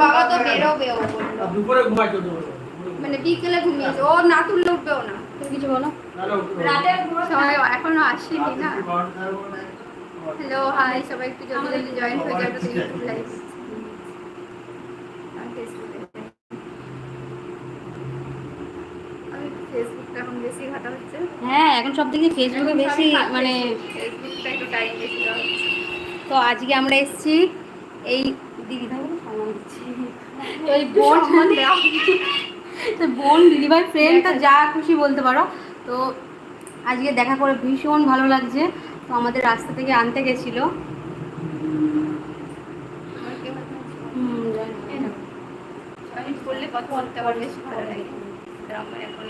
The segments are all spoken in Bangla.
বাবা তো বেরোবে ও বলল। দুপুরে ঘুমাইতো দুপুরে মানে বিকেলে ঘুমিয়েছে। ও না তুললে উঠবেও না। তুমি কিছু বলো? রাতের সবাই এখনও আসেনি না? হ্যালো হাই সবাই একটু জলদি জলদি জয়েন হয়ে যাবে তো ইউটিউব লাইভ ফেসবুকটা এখন বেশি ঘাটা হচ্ছে। হ্যাঁ এখন সব থেকে ফেসবুকে বেশি মানে তো আজকে আমরা এসেছি এই দিদি এই বোন তো বোন দিদিভাই ফ্রেন্ড তো যা খুশি বলতে পারো। তো আজকে দেখা করে ভীষণ ভালো লাগছে। তো আমাদের রাস্তা থেকে আনতে গেছিল। করলে কথা বলতে আবার বেশি ভালো লাগে। গ্রামের এখন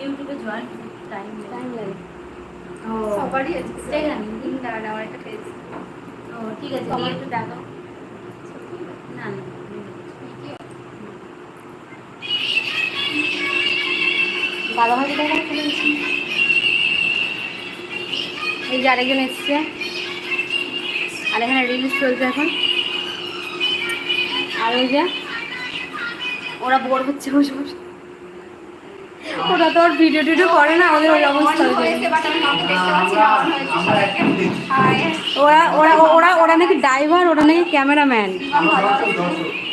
ইউটিউবে জয়েন টাইম Time লাগে। ও, সবারই। আমার একটা ফেস ঠিক আছে একটু দাদাভাই কোথায় গেল? চলে গেছে। এই যে আরেকজন এসছে। আর এখানে রিলস চলছে এখন। আর ওই যে ওরা বোর হচ্ছে বসে বসে ওরা তো আর ভিডিও টিডিও করে না, ওদের ওই অবস্থা ওরা ওরা ওরা ওরা নাকি ড্রাইভার ওরা নাকি ক্যামেরাম্যান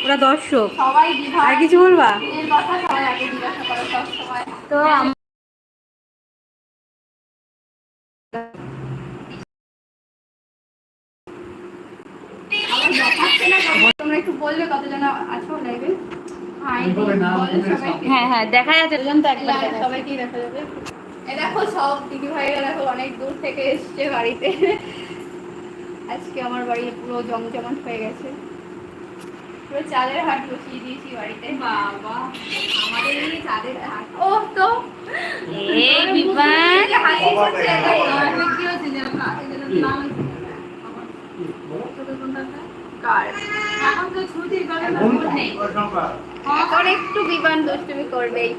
ওরা দর্শক। আর কিছু বলবা? জিজ্ঞাসা করে তো তোমরা একটু বলবে কতজন আছো লাইভে হ্যাঁ হ্যাঁ দেখা যাচ্ছে হ্যাঁ। সবাইকেই দেখা যাবে। দেখো সব দিদি ভাইরা দেখো অনেক দূর থেকে এসছে বাড়িতে। আজকে আমার বাড়ি পুরো জমজমাট হয়ে গেছে। পুরো চালের হাট বসিয়ে দিয়েছি বাড়িতে। বাবা আমাদের এই চালের হাট ও তো। এই বিপান হাসি করছে, কি? হচ্ছে। যে কার? এখন তো ছুটি করে নেই। এখন একটু বিমান দুষ্টুমি করবেই।